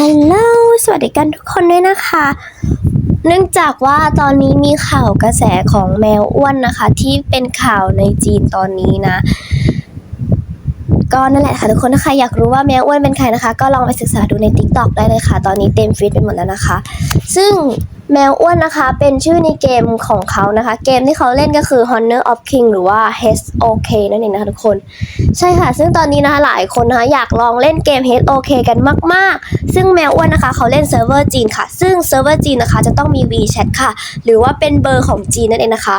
ฮัลโหลสวัสดีกันทุกคนด้วยนะคะ เนื่องจากว่าตอนนี้มีข่าวกระแสของแมวอ้วนนะคะ ที่เป็นข่าวในจีนตอนนี้นะ ก็นั่นแหละค่ะทุกคนถ้าใครอยากรู้ว่าแมวอ้วนเป็นใครนะคะ ก็ลองไปศึกษาดูใน t ิ k t o k ได้เลยค่ะ ตอนนี้เต็มฟีดไปหมดแล้วนะคะ ซึ่ง แมวอ้วนนะคะเป็นชื่อในเกมของเขานะคะ เกมที่เขาเล่นก็คือ Honor of King หรือว่า HOK นั่นเองนะคะทุกคน ใช่ค่ะ ซึ่งตอนนี้นะคะหลายคนนะคะอยากลองเล่นเกม HOK กันมาก ๆ ซึ่งแมวอ้วนนะคะเขาเล่นเซิร์ฟเวอร์จีนค่ะ ซึ่งเซิร์ฟเวอร์จีนนะคะจะต้องมี WeChat ค่ะ หรือว่าเป็นเบอร์ของจีนนั่นเองนะคะ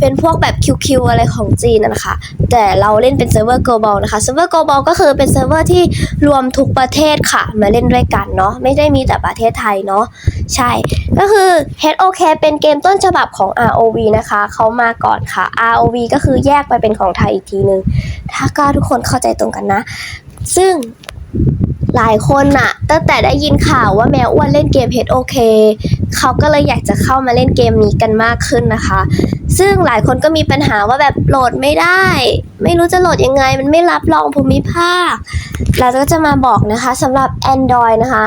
เป็นพวกแบบ QQ อะไรของจีนนะนะคะ แต่เราเล่นเป็นเซิร์ฟเวอร์ global นะคะ เซิร์ฟเวอร์ global ก็คือเป็นเซิร์ฟเวอร์ที่รวมทุกประเทศค่ะ มาเล่นด้วยกันเนาะ ไม่ได้มีแต่ประเทศไทยเนาะ ใช่ ก็คือ HOK เป็นเกมต้นฉบับของ ROV นะคะเขามาก่อนค่ะ ROV ก็คือแยกไปเป็นของไทยอีกทีนึง ถ้าก็ทุกคนเข้าใจตรงกันนะ ซึ่งหลายคนน่ะตั้งแต่ได้ยินข่าวว่าแมวอ้วนเล่นเกม HOK เขาก็เลยอยากจะเข้ามาเล่นเกมนี้กันมากขึ้นนะคะ ซึ่งหลายคนก็มีปัญหาว่าแบบโหลดไม่ได้ ไม่รู้จะโหลดยังไง มันไม่รับรองภูมิภาค เราก็จะมาบอกนะคะสำหรับ Android นะคะ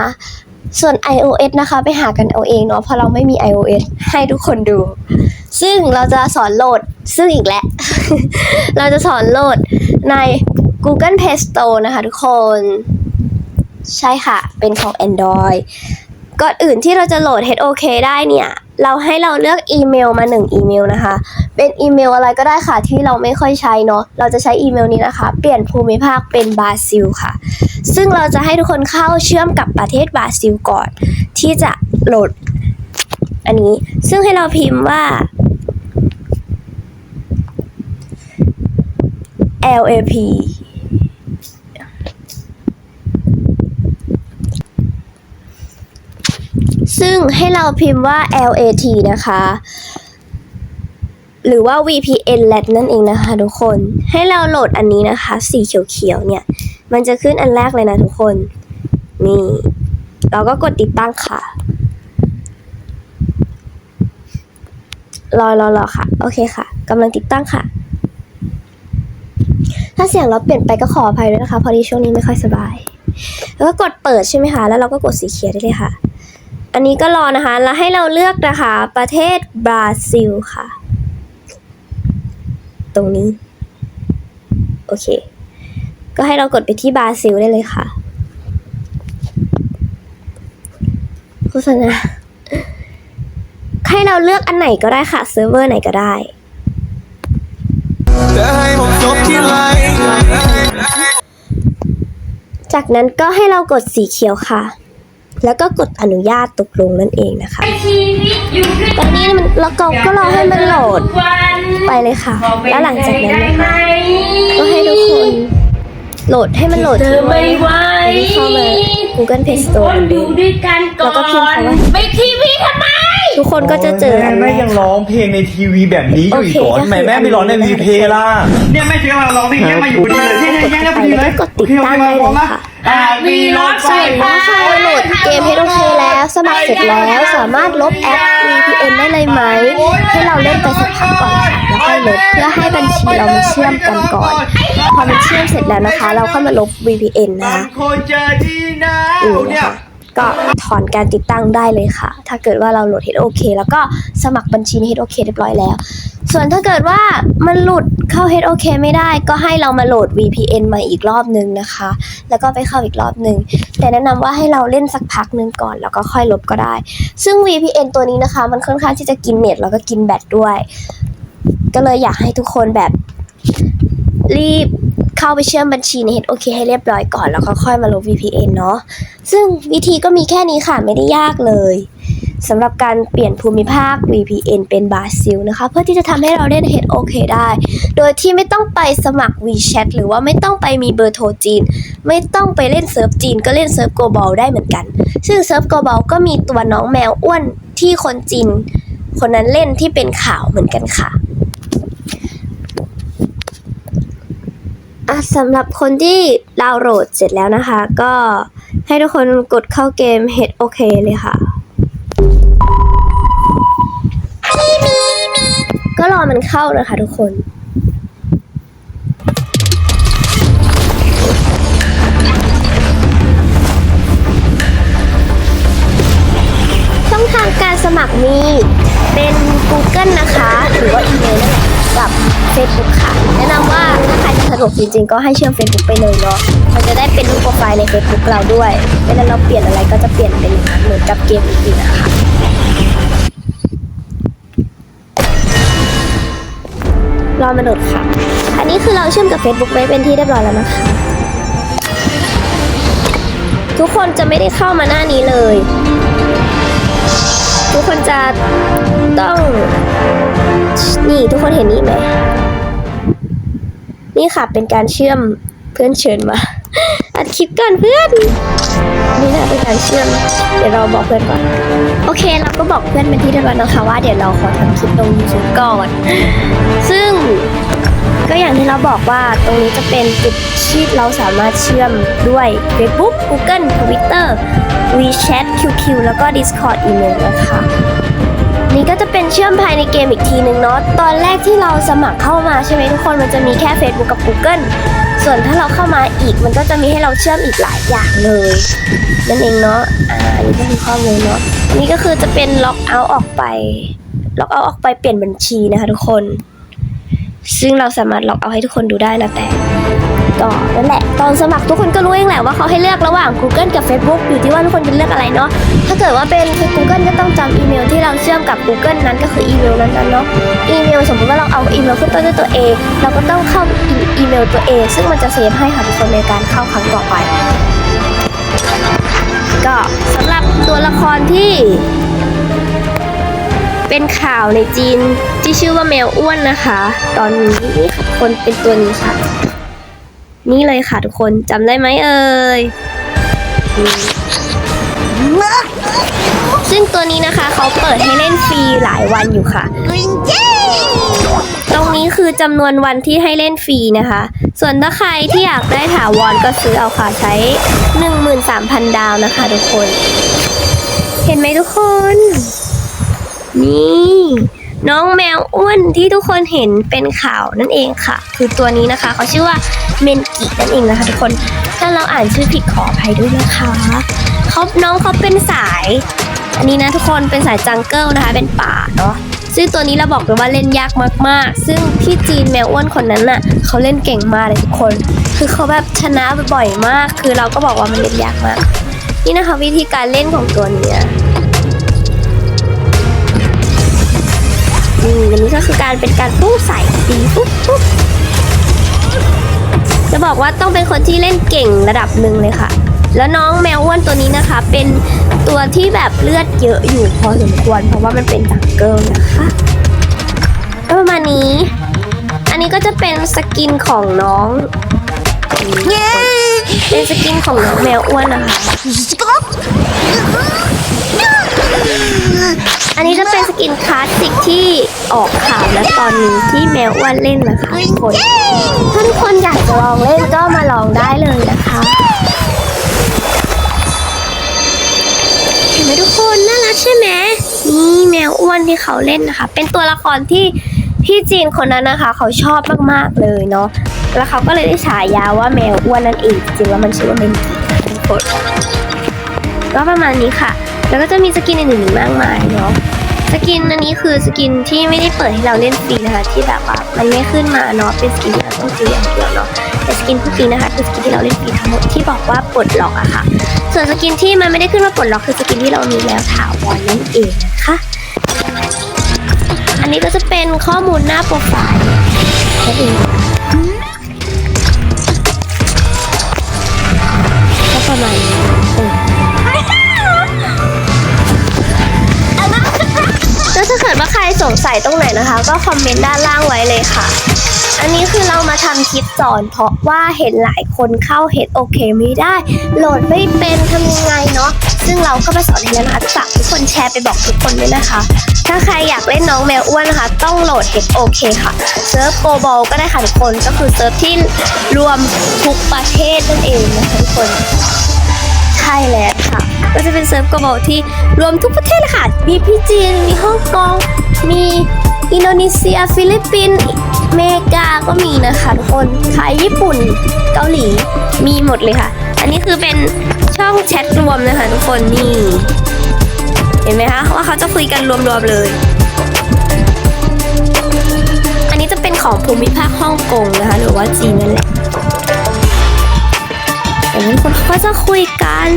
ส่วน iOS นะคะ ไปหากันเอาเองเนาะเพราะเราไม่มี iOS ให้ทุกคนดู ซึ่งเราจะสอนโหลดซึ่งอีกแล้ว เราจะสอนโหลดใน Google Play Store นะคะทุกคน ใช่ค่ะ เป็นของ Android ก่อนอื่นที่เราจะโหลด HOK ได้เนี่ย เราให้เราเลือกอีเมลมา 1 อีเมลนะคะ เป็นอีเมลอะไรก็ได้ค่ะที่เราไม่ค่อยใช้เนาะ เราจะใช้อีเมลนี้นะคะ เปลี่ยนภูมิภาคเป็นบราซิลค่ะ ซึ่งเราจะให้ทุกคนเข้าเชื่อมกับประเทศบราซิลก่อน ที่จะโหลดอันนี้ ซึ่งให้เราพิมพ์ว่า LAP ซึ่งให้เราพิมพ์ว่า LAT นะคะ หรือว่า VPN LAT นั่นเองนะคะทุกคน ให้เราโหลดอันนี้นะคะ สีเขียวๆเนี่ย มันจะขึ้นอันแรกเลยนะทุกคน นี่ เราก็กดติดตั้งค่ะ รอรอรอค่ะ โอเคค่ะกำลังติดตั้งค่ะ ถ้าเสียงเราเปลี่ยนไปก็ขออภัยด้วยนะคะ พอดีช่วงนี้ไม่ค่อยสบายแล้วก็กดเปิดใช่ไหมคะ แล้วเราก็กดสีเขียวได้เลยค่ะ อันนี้ก็รอนะคะ แล้วให้เราเลือกนะคะ ประเทศบราซิลค่ะ ตรงนี้ โอเค ก็ให้เรากดไปที่บราซิลได้เลยค่ะโฆษณาให้เราเลือกอันไหนก็ได้ค่ะ เซิร์ฟเวอร์ไหนก็ได้จากนั้นก็ให้เรากดสีเขียวค่ะ แล้วก็กดอนุญาตตกลงนั่นเองนะคะตอนนี้มันแล้วก็ก็รอให้มันโหลดไปเลยค่ะ แล้วหลังจากนั้นนะคะก็ให้ทุกคนโหลดให้มันโหลดเธทิ้องไว้ไม่ไหวเข้ามา Google Play Store เหมือนเดิอยู่มด้วยกันก่แล้วก็อพิมพ์นคำว่าไปทีวีทำไม ทุกคนก็จะเจออันแรแม่กยังร้องเพลงในทีวีแบบนี้อยู่อีกเหรอโอเคทำไมแม่ไม่ร้องในวีเพลย์ล่ะเนี่ยแม่ซื้อมาร้องเพลงนี้มาอยู่พอดีเลยเนี่ยเนี่ยเนี่ยพอดีเลยกดติดตั้งได้เลยค่ะอ่ามีรถไฟส่วนฟ้าถ้าใครโหลดเกมให้โอเคแล้ว สมัครเสร็จแล้วสามารถลบแอป VPN ได้เลยไหม ให้เราเล่นไปสักพักก่อนค่ะแล้วค่อยลบเพื่อให้บัญชีเรามันเชื่อมกันก่อน พอมันเชื่อมเสร็จแล้วนะคะ เราค่อยมาลบ VPN นะบางคะ ก็ถอนการติดตั้งได้เลยค่ะ ถ้าเกิดว่าเราโหลด HOK แล้วก็สมัครบัญชีใน HOK เรียบร้อยแล้ว ส่วนถ้าเกิดว่ามันหลุดเข้า HOK ไม่ได้ ก็ให้เรามาโหลด VPN มาอีกรอบนึงนะคะ แล้วก็ไปเข้าอีกรอบนึง แต่แนะนำว่าให้เราเล่นสักพักนึงก่อน แล้วก็ค่อยลบก็ได้ ซึ่ง VPN ตัวนี้นะคะ มันค่อนข้างที่จะกินเน็ตแล้วก็กินแบตด้วย ก็เลยอยากให้ทุกคนแบบรีบ เข้าไปเชื่อมบัญชีใน HOK ให้เรียบร้อยก่อน แล้วก็ค่อยมาลบ VPN เนาะซึ่งวิธีก็มีแค่นี้ค่ะไม่ได้ยากเลยสำหรับการเปลี่ยนภูมิภาค VPN เป็นบราซิลนะคะ เพื่อที่จะทำให้เราเล่น HOK ได้ โดยที่ไม่ต้องไปสมัคร WeChat หรือว่าไม่ต้องไปมีเบอร์โทรจีน ไม่ต้องไปเล่นเซิร์ฟจีน ก็เล่นเซิร์ฟ global ได้เหมือนกัน ซึ่งเซิร์ฟ global ก็มีตัวน้องแมวอ้วนที่คนจีน คนนั้นเล่นที่เป็นข่าวเหมือนกันค่ะ อะสำหรับคนที่ดาวโหลดเสร็จแล้วนะคะ ก็ให้ทุกคนกดเข้าเกม Head OK เลยค่ะ ก็รอมันเข้านะคะทุกคน ช่องทางการสมัครมีเป็น Google นะคะ หรือว่าอีเมลนั่นแหละกับ Facebook ค่ะ แนะนำว่าถ้าใครจะสะดวกจริง ๆ ก็ให้เชื่อม Facebook ไปเลยเนาะมันจะได้เป็นรูปโปรไฟล์ใน Facebook เราด้วยเวลาเราเปลี่ยนอะไรก็จะเปลี่ยนเป็นเหมือนกับเกมอื่นๆนะคะรอมาโหลดค่ะ อันนี้คือเราเชื่อมกับ Facebook ไว้เป็นที่เรียบร้อยแล้วนะคะ ทุกคนจะไม่ได้เข้ามาหน้านี้เลย ทุกคนจะต้อง นี่ทุกคนเห็นนี่ไหม นี่ค่ะเป็นการเชื่อมเพื่อนเชิญมา อัดคลิปก่อนเพื่อน นี่นะเป็นการเชื่อม เดี๋ยวเราบอกเพื่อนก่อน โอเคเราก็บอกเพื่อนเป็นที่เรียบร้อยนะคะว่าเดี๋ยวเราขอทำคลิปลง YouTube ก่อน ซึ่งก็อย่างที่เราบอกว่าตรงนี้จะเป็นจุดที่เราสามารถเชื่อมด้วย Facebook Google Twitter WeChat QQ แล้วก็ Discord อีเมลนะคะ นี่ก็จะเป็นเชื่อมภายในเกมอีกทีหนึ่งเนาะ ตอนแรกที่เราสมัครเข้ามาใช่ไหมทุกคน มันจะมีแค่ Facebook กับ Google ส่วนถ้าเราเข้ามาอีกมันก็จะมีให้เราเชื่อมอีกหลายอย่างเลยนั่นเองเนาะ อ่า อันนี้ก็คือข้อมูลเนาะนนี้ก็คือจะเป็นล็อกเอาท์ออกไป ล็อกเอาท์ออกไปเปลี่ยนบัญชีนะคะทุกคน ซึ่งเราสามารถล็อกเอาท์ให้ทุกคนดูได้นะแต่ ก็นั่นแหละ ตอนสมัครทุกคนก็รู้เองแหละว่าเขาให้เลือกระหว่าง Google กับ Facebook อยู่ที่ว่าทุกคนจะเลือกอะไรเนาะ ถ้าเกิดว่าเป็น Google ก็ต้องจำอีเมลที่เราเชื่อมกับ Google นั้นก็คืออีเมลนั้นๆเนาะ อีเมลสมมติว่าเราเอาอีเมลขึ้นต้นด้วยตัว A เราก็ต้องเข้าอีเมลตัว A ซึ่งมันจะเซฟให้ค่ะทุกคนในการเข้าครั้งต่อไป ก็สำหรับตัวละครที่เป็นข่าวในจีนที่ชื่อว่าแมวอ้วนนะคะ ตอนนี้นี่ค่ะคนเป็นตัวนี้ค่ะ นี่เลยค่ะทุกคนจำได้ไหมเอ่ยซึ่งตัวนี้นะคะเขาเปิดให้เล่นฟรีหลายวันอยู่ค่ะ ตรงนี้คือจำนวนวันที่ให้เล่นฟรีนะคะ ส่วนถ้าใครที่อยากได้ถาวรก็ซื้อเอาค่ะใช้ 13,000 ดาวนะคะทุกคน เห็นไหมทุกคน นี่ น้องแมวอ้วนที่ทุกคนเห็นเป็นข่าวนั่นเองค่ะ คือตัวนี้นะคะเขาชื่อว่าเมนกินั่นเองนะคะ ทุกคนถ้าเราอ่านชื่อผิดขออภัยด้วยนะคะเขาน้องเขาเป็นสาย อันนี้นะทุกคนเป็นสายจังเกิลนะคะเป็นป่าเนาะซึ่งตัวนี้เราบอกเลยว่าเล่นยากมากๆ ซึ่งที่จีนแมวอ้วนคนนั้นน่ะเขาเล่นเก่งมากเลยทุกคน คือเขาแบบชนะบ่อยมาก คือเราก็บอกว่ามันเล่นยากมาก นี่นะคะวิธีการเล่นของตัวนี้ ก็คือการเป็นการปุ๊บใส่ตีปุ๊บปุ๊บจะบอกว่าต้องเป็นคนที่เล่นเก่งระดับหนึ่งเลยค่ะ แล้วน้องแมวอ้วนตัวนี้นะคะ เป็นตัวที่แบบเลือดเยอะอยู่พอสมควร เพราะว่ามันเป็นจังเกิลนะคะก็ประมาณนี้ อันนี้ก็จะเป็นสกินของน้องเป็นสกินของน้องแมวอ้วนนะคะ อันนี้จะเป็นสกินคลาสสิกที่ออกข่าวและตอนนี้ที่แมวอ้วนเล่นนะคะทุกคนถ้าทุกคนอยากจะลองเล่นก็มาลองได้เลยนะคะ เห็นไหมทุกคนน่ารักใช่ไหมนี่แมวอ้วนที่เขาเล่นนะคะ เป็นตัวละครที่พี่จีนคนนั้นนะคะ เขาชอบมากๆเลยเนาะแล้วเขาก็เลยได้ฉายาว่าแมวอ้วนนั่นเองจริงๆแล้วมันชื่อว่าเมนกีนะคะทุกคนก็ประมาณนี้ค่ะ แล้วก็จะมีสกินอื่นๆมากมายเนาะสกินอันนี้คือสกินที่ไม่ได้เปิดให้เราเล่นฟรีนะคะ ที่แบบว่ามันไม่ขึ้นมาเนาะเป็นสกินที่เราต้องซื้ออย่างเดียวเนาะแต่สกินพวกนี้นะคะคือสกินที่เราเล่นฟรีทั้งหมดที่บอกว่าปลดล็อกอะค่ะ ส่วนสกินที่มันไม่ได้ขึ้นมาปลดล็อกคือสกินที่เรามีแล้วถาวรนั่นเองนะคะอันนี้ก็จะเป็นข้อมูลหน้าโปรไฟล์นั่นเองก็ประมาณนี้ ถ้าเกิดว่าใครสงสัยตรงไหนนะคะ ก็คอมเมนต์ด้านล่างไว้เลยค่ะ อันนี้คือเรามาทำคลิปสอน เพราะว่าเห็นหลายคนเข้าเฮดโอเคไม่ได้ โหลดไม่เป็นทำยังไงเนาะ ซึ่งเราก็ไปสอนให้แล้วนะคะฝากทุกคนแชร์ไปบอกทุกคนด้วยนะคะ ถ้าใครอยากเล่นน้องแมวอ้วนนะคะ ต้องโหลด HOK ค่ะ เซิร์ฟโกบอลก็ได้ค่ะทุกคน ก็คือเซิร์ฟที่รวมทุกประเทศนั่นเองนะคะทุกคน ช่แล้วค่ะ ก็จะเป็นเซิร์ฟกบอลที่รวมทุกประเทศเลยค่ะ มีพี่จีน มีฮ่องกง มีอินโดนีเซีย ฟิลิปปินส์อเมริกาก็มีนะคะทุกคนไทยญี่ปุ่น เกาหลี มีหมดเลยค่ะ อันนี้คือเป็นช่องแชทรวมนะคะทุกคนนี่ เห็นไหมคะว่าเขาจะคุยกันรวมๆเลย อันนี้จะเป็นของภูมิภาคฮ่องกงนะคะ หรือว่าจีนนั่นแหละ แต่นั้นคนเขาก็จะคุยกัน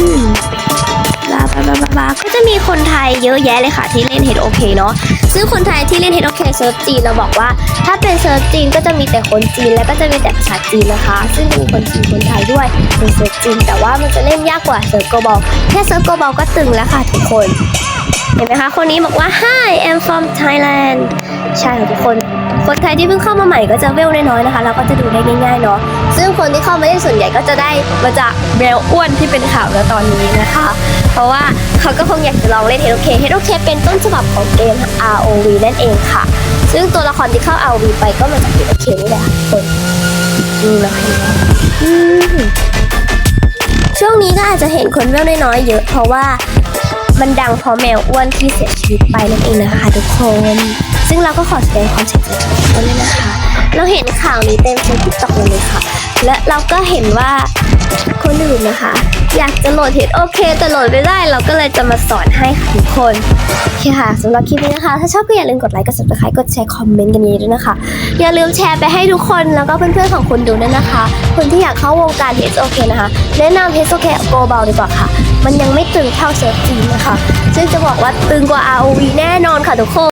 บลาบาบาบาบาก็จะมีคนไทยเยอะแยะเลยค่ะที่เล่น H O K เคเนาะซึ่งคนไทยที่เล่น H O K เคเซิร์ฟจีนเราบอกว่า ถ้าเป็นเซิร์ฟจีนก็จะมีแต่คนจีนแล้วก็จะมีแต่ภาษาจีนนะคะ ซึ่งจะมีคนจีนคนไทยด้วยในเซิร์ฟจีนแต่ว่ามันจะเล่นยากกว่าเซิร์ฟโกบอลแค่เซิร์ฟโกบอลก็ตึงแล้วค่ะทุกคน เห็นไหมคะคนนี้บอกว่า Hi I'm from Thailand ใช่ค่ะทุกคน คนไทยที่เพิ่งเข้ามาใหม่ก็จะเวลน้อยๆนะคะ เราก็จะดูได้ง่ายๆเนาะซึ่งคนที่เข้ามาเล่นส่วนใหญ่ก็จะได้มาจากแมวอ้วนที่เป็นข่าวแล้วตอนนี้นะคะ เพราะว่าเขาก็คงอยากจะลองเล่น HOK HOK เฮตุเคเป็นต้นฉบับของเกม ROV นั่นเองค่ะ ซึ่งตัวละครที่เข้า ROV ไปก็มาจาก HOK นี่แหละค่ะคนอืมแล้วเห็นไหมอืมช่วงนี้ก็อาจจะเห็นคนเวลน้อยๆเยอะ เพราะว่ามันดังเพราะแมวอ้วนที่เสียชีวิตไปนั่นเองนะคะทุกคน ซึ่งเราก็ขอแสดงความเสียใจกับทุกคนด้วยนะคะ เราเห็นข่าวนี้เต็มเฟซบุ๊กตอกเลยค่ะ และเราก็เห็นว่าคนอื่นนะคะ อยากจะโหลดเห็นโอเคแต่โหลดไม่ได้ เราก็เลยจะมาสอนให้ค่ะทุกคนโอเคค่ะสำหรับคลิปนี้นะคะ ถ้าชอบก็อย่าลืมกดไลค์กด subscribe กดแชร์คอมเมนต์กันเยอะด้วยนะคะ อย่าลืมแชร์ไปให้ทุกคนแล้วก็เพื่อนๆของคุณดูด้วยนะคะ คนที่อยากเข้าวงการ HOK นะคะ แนะนำ HOK Go เคโกเบาดีกว่าค่ะ มันยังไม่ตึงเท่าเซิร์ฟจีนนะคะ ซึ่งจะบอกว่าตึงกว่า ROV แน่นอนค่ะทุกคน